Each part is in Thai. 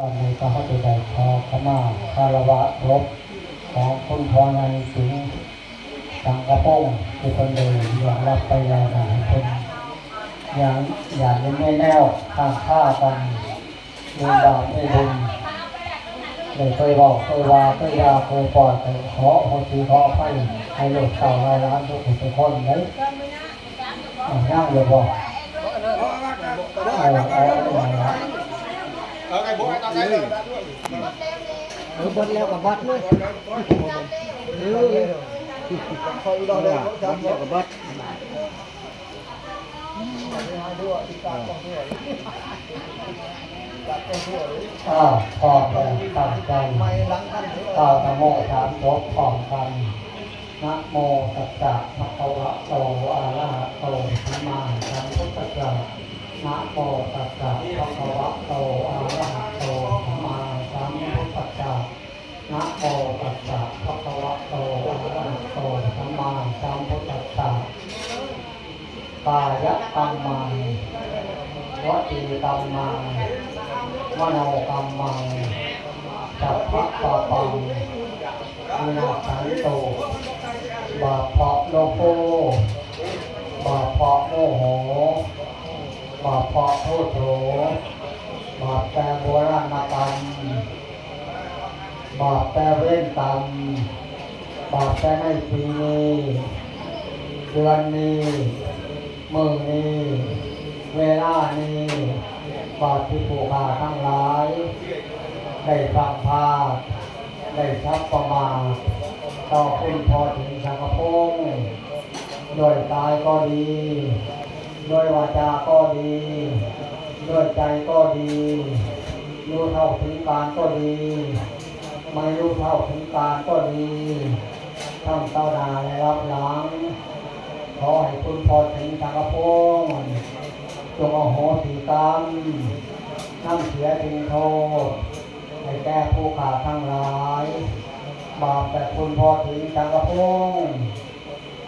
ตอนนี้ก็ให้ไปได้ขอขมาคารวะรบของคุณพรในยสิงห์สังกะโป้งที่คนเดินยอมรับไปแล้วนะเป็นอย่างอย่างนี้ไม่แน่วข้างฆ่ากันมีบาปไม่บุญเลยเคยบอกเคยว่าเคยยาเคยปล่อยเคยขอขอสีขอไปให้ลูกเต่าลายล้านทุกคนทุกคนเลยอะย่างเลยบอกเอาเอาเอา เอา Ở cái bố ai tao thấy rồi đã đuổi. เออบดแล้วกับบัดเลยเออคอยรอเลยบัดแล้วกับบัดอ้าวพอไปตั้งใจก้าวนะโมสามจบพร้อมกันนะโมตัสสะภะคะวะโตอะระหะโตสัมมาสัมพุทธัสสะ นะโมตัสสะภะคะวะโตอะระหะโตสัมมาสัมพุทธัสสะนะโมตัสสะภะคะวะโตอะระหะโตสัมมาสัมพุทธัสสะกายกรรมังวจีกรรมังมโนกรรมังจัพพะปะปังวินาสันโตบาปะโลโภบาปะโมโห บาปเพาะโทษโถบาปแต่โบราณกรรมบาปแต่เว้นกรรมบาปแต่ในปีนี้เดือนนี้มือนี้เวลานี้บาปที่ผูกขาทั้งหลาย ได้ฟังพาดได้ทับประมาทต่อคุณพอถึงสังกพงโดยกายก็ดี ด้วยวาจาก็ดี ด้วยใจก็ดีรู้เท่าถึงการก็ดี ไม่รู้เท่าถึงการก็ดีทั้งเต้านาและรับหลัง ขอให้คุณพอถึงสังกพงจงอโหสิกรรมนั่งเสียทิ้งโทษให้แก้ผู้ขาดทั้งหลาย บาปแต่คุณพอถึงจังกระพง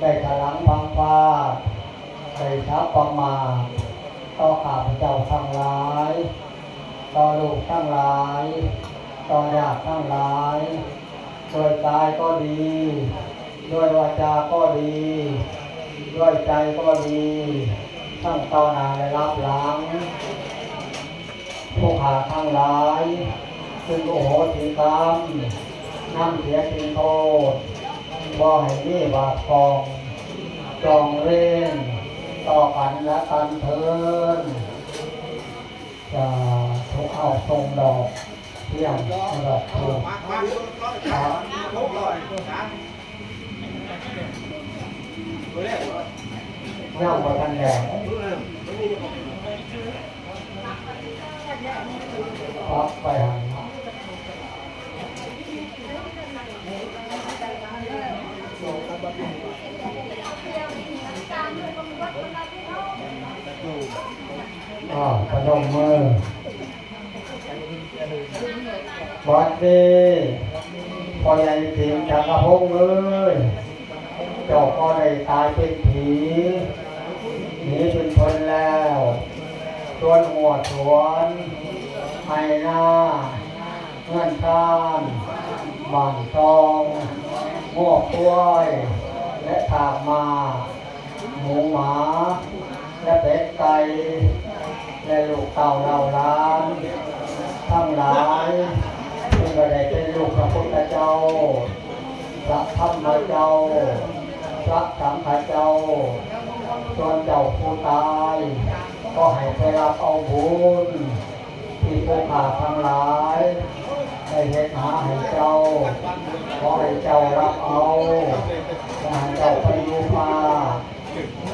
ได้ถลังฟังฟาได้ทับประมาทต่อข้าพเจ้าทั้งหลาย ต่อลูกทั้งหลาย ต่อญาติทั้งหลายโดยกายก็ดี ด้วยวาจาก็ดี ด้วยใจก็ดี ทั้งตอหนาและรับหลังผู้ขาทั้งหลายซึ่งโอโหสิกรรมนั่งเสียทิ้งโทษบ่ให้มีบาปกองจองเล่น ต่อกันและกันเทินจะทุกเอาทรงดอกเที่ยงดอกถูก Má, má, má, Tốt rồi. Hả? Rồi đấy. เน่ามากันแดดพับไปหัน อพนมมือบัดนี้พอใหญ่ถึงจักรพงษ์เลยจ้าก็ได้ตายเป็นผีหนีเป็นคนแล้วส่วนหัวสวนไห้หน้าเงื่อนข้านหมันทองงวกกล้วยและถากมา หมูหมาและเป็ดไก่ และลูกเต่าเหล่าล้านทั้งหลายที่ก็ได้เป็นลูกพระพุทธเจ้าพระธรรมเจ้าพระสังฆเจ้าส่วนเจ้าผู้ตาย ก็ให้ไปรับเอาบุญที่ผู้ขาทั้งหลายได้เห็นหาให้เจ้าขอให้เจ้ารับเอาขอให้เจ้าไปอยู่ป่า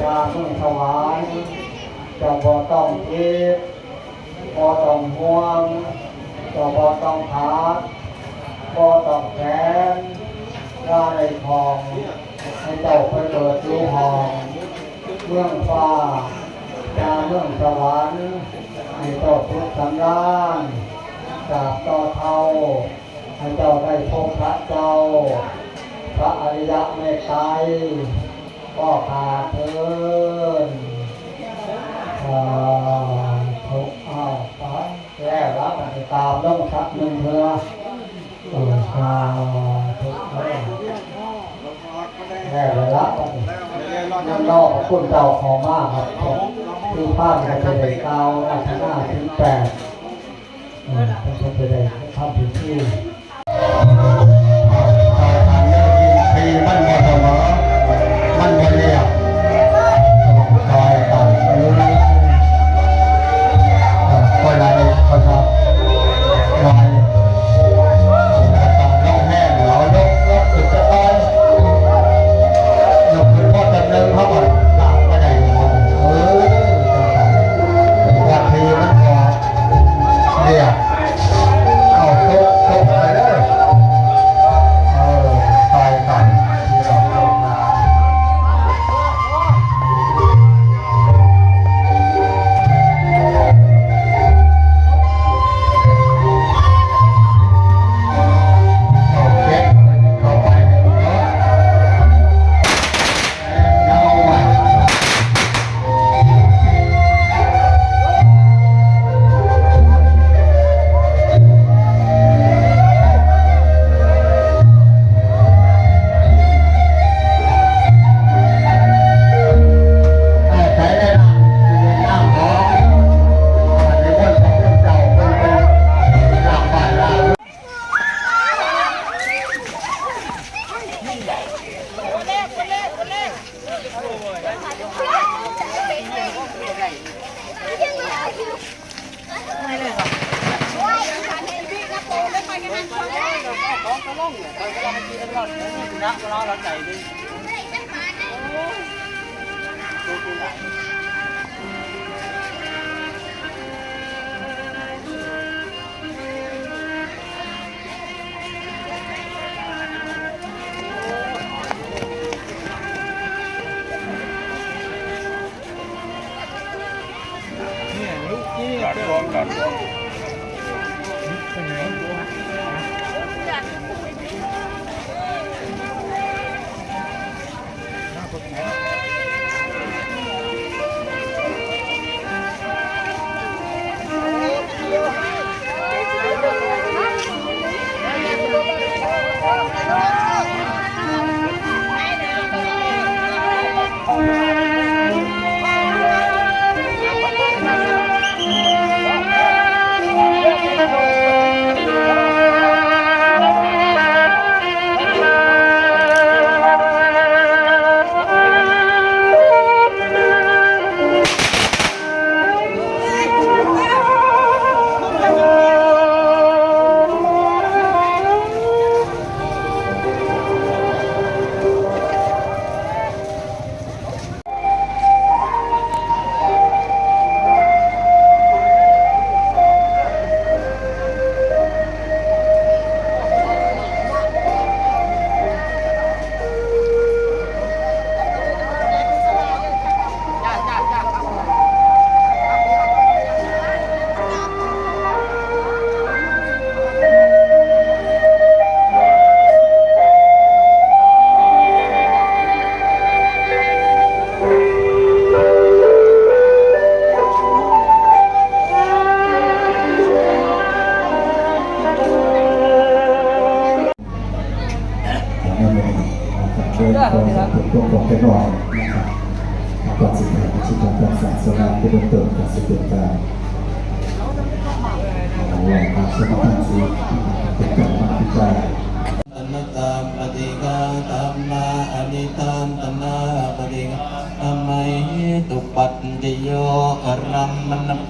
จามึงถวาย เจ้าบ่ต้องคิดบ่ต้องห่วงเจ้าบ่ต้องขาดบ่ต้องแขนร่าในทองให้เจ้าไปเกิดอยู่ห้องเมืองฟ้าจาเมืองสวรรค์ให้เจ้าพุทธสังรานจากต่อเท่าให้เจ้าได้พบพระเจ้า พระอริยะเมตไตรก็ขาดเทิน สาธุอ้าไปแล้วรับปฏิตามต้องชักหนึ่งเพื่อเออชาทุกข์แล้วแล้วรับปฏิน้ำนอกคุณเจ้าขอมากครับที่ภาพจะเป็นเก้าราชนาถึงแปดเออเป็นไปได้ทำผิดที่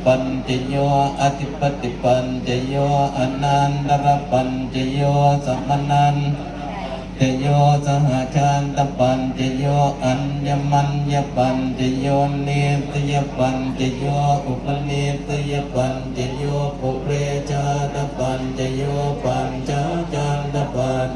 ปัญจโยอธิปติปัญจโยอนันตรปัญจโยสัมมนัน จโยสหชานตปัญจโยอัญญมัญญปัญจโยเนตยปัญจโยอุปเนตยปัญจโยปุเรชาตปัญจโยปัญจจานตปัญ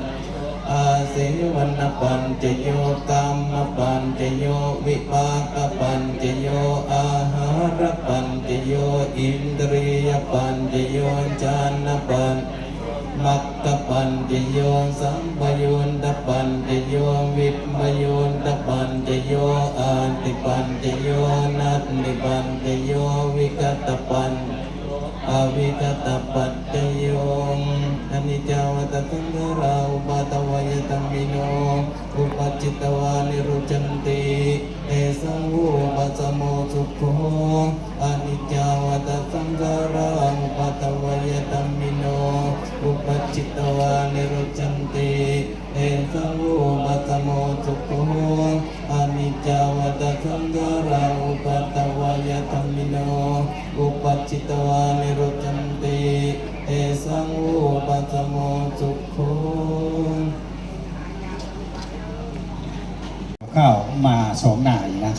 อาศิวันปัญจโยกรรมปัญจโยวิปากปัญจโยอาหารปัญจโยอินทรียปัญจโยจานปัญ มัคคปัญจโยสัมปยุนตปัญจโยวิปยุนตปัญจโยอาติปัญจโยนัตติปัญจโยวิกตปัญอวิกตปัจจโยงอนิจจาวัตตังราอุปาตวายตัมมิโนอุปจิตตวานิรุจันติเอสังวูปัสสโมสุโขอนิจจาวตตังราอุปาตวายตัมมิโน อุปจิตวานิรุจันติเอสังวูปัสสโมสุโขอานิจาวัตตังกราอุปาตวายตัมมิโนอุปจิตวานิรุจันติเอสังวูปัสสโมสุโขข้าวมาสองนายนะ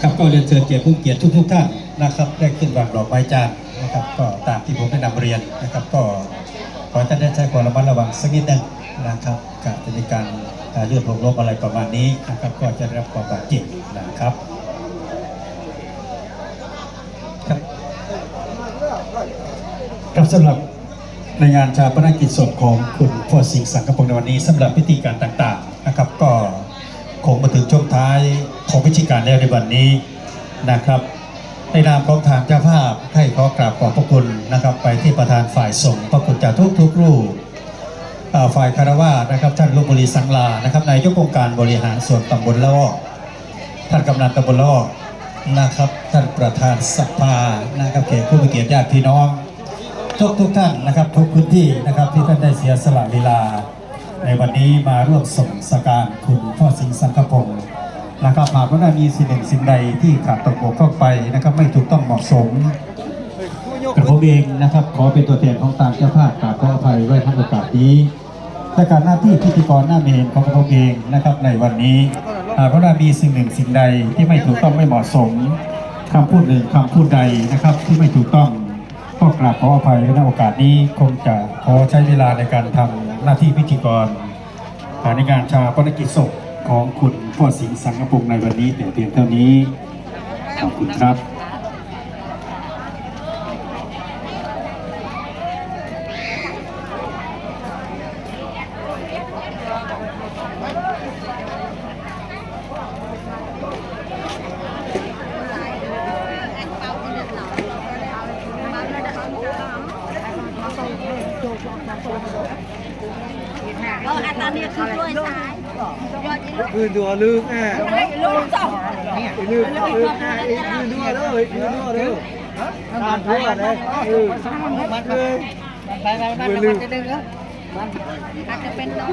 ครับก็เรียนเชิญเกียรติผู้เกียรติทุกทุกท่านนะครับได้ขึ้นวางดอกไม้จันทร์นะครับ ก็ตามที่ผมได้นำเรียนนะครับ ก็ขอท่านได้ใช้ความระมัดระวังสักนิดหนึงนะครับการจะมีการเอ่อเลือดลงลบอะไรประมาณนี้นะครับ ก็จะได้รับความบาดเจ็บนะครับครับสำหรับในงานชาปนกิจศพของคุณพ่อสิงห์สังกพงศ์ในวันนี้สำหรับพิธีการต่างๆนะครับ ก็ คงมาถึงช่วงท้ายของพิธีการแล้วในวันนี้นะครับในนามของทางเจ้าภาพให้ขอกราบขอบพระคุณนะครับ ไปที่ประธานฝ่ายสงฆ์พระคุณจากทุกทุกรูปฝ่ายคารวะนะครับ ท่านลุบุรีสังลานะครับนายกองค์การบริหารส่วนตำบลละอ้อท่านกำนันตำบลละอ้อนะครับ ท่านประธานสภานะครับเขตผู้มีเกียรติญาติพี่น้องทุกทุกท่านนะครับทุกพื้นที่นะครับที่ท่านได้เสียสละเวลา ในวันนี้มาร่วมส่งสการคุณพ่อสิงห์สังกพงศ์นะครับหากว่ามีสิ่งหนึ่งสิ่งใดที่ขาดตกบกพร่องไปนะครับไม่ถูกต้องเหมาะสมกระผมเองนะครับ ขอเป็นตัวแทนของตามเจ้าภาพกราบขออภัยไว้ทั้งโอกาสนี้แต่การหน้าที่พิธีกรหน้าเมนของกระผมเองนะครับในวันนี้หากว่ามีสิ่งหนึ่งสิ่งใดที่ไม่ถูกต้องไม่เหมาะสมคำพูดหนึ่งคำพูดใดนะครับที่ไม่ถูกต้องก็กราบขออภัยในโอกาสนี้คงจะขอใช้เวลาในการทำ หน้าที่พิธีกรในงานชาปนกิจศพของคุณพ่อสิงห์สังกปุงในวันนี้แต่เพียงเท่านี้ขอบคุณครับ คือดัวลืมแอ่ luôn xong. ลืมลืมแอ่อีกคือดัวเลยคือดัวเลยตามดัวเลยเออมันเลยมือลืม Anh จะเป็นน้อง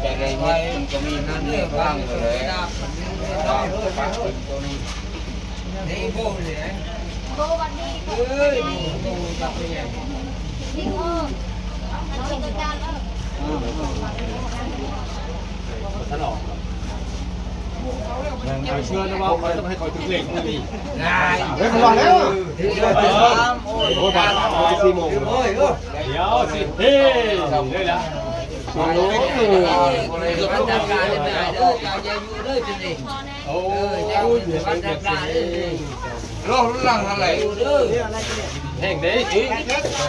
แต่ในนี้มันก็มีนั่นเรื่องบ้างเลยโบวันนี้เอ้ยนี่โอ้มันชิงกันแล้ว เชื่อนะว่าเขาจะให้คอยถึงเหล็กนี่ดีนายเฮ้ยมันรอแล้วโอ้ยบาทเอาไปสี่โมงโอ้ยเดี๋ยวสิเฮ้ยเลยละโอ้ยคือมันจัดการได้ไหมเด้อจะอยู่เด้อจริงโอ้เออยจะมันจัดการได้รอรุ่นหลังอะไรอยู่เด้อแห้งเด้จี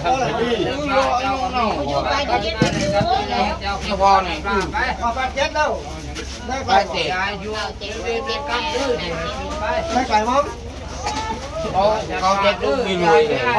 ทำให้ดีเจ้าเจ้าเนาะไปเย็นๆแล้วเจ้าเจ้าพ่อนี่ไปเอาไปเจ็ดแล้ว ไปไก่เตะอยู่เจ็ดเจ็ดเจ็ดกับดื้อไปไปไก่มั้งเขาเขาเจ็ดดื้อมีรวยเลย